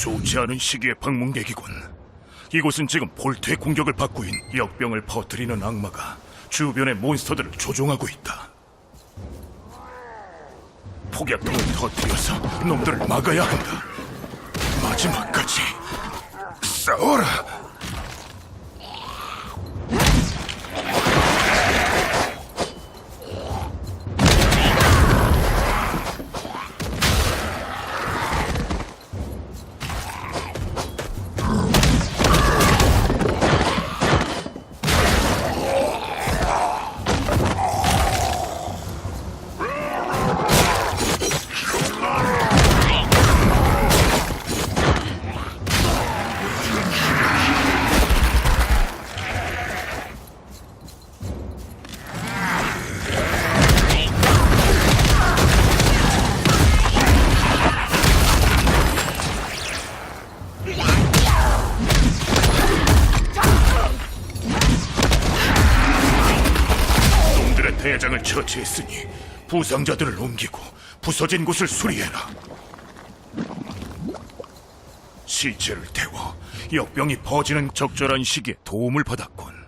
좋지 않은 시기의 방문객이군. 이곳은 지금 볼트의 공격을 받고 있는 역병을 퍼뜨리는 악마가 주변의 몬스터들을 조종하고 있다. 폭약통을 터뜨려서 놈들을 막아야 한다. 마지막까지 싸워라. 대장을 처치했으니 부상자들을 옮기고 부서진 곳을 수리해라. 시체를 태워 역병이 퍼지는 적절한 시기에 도움을 받았군.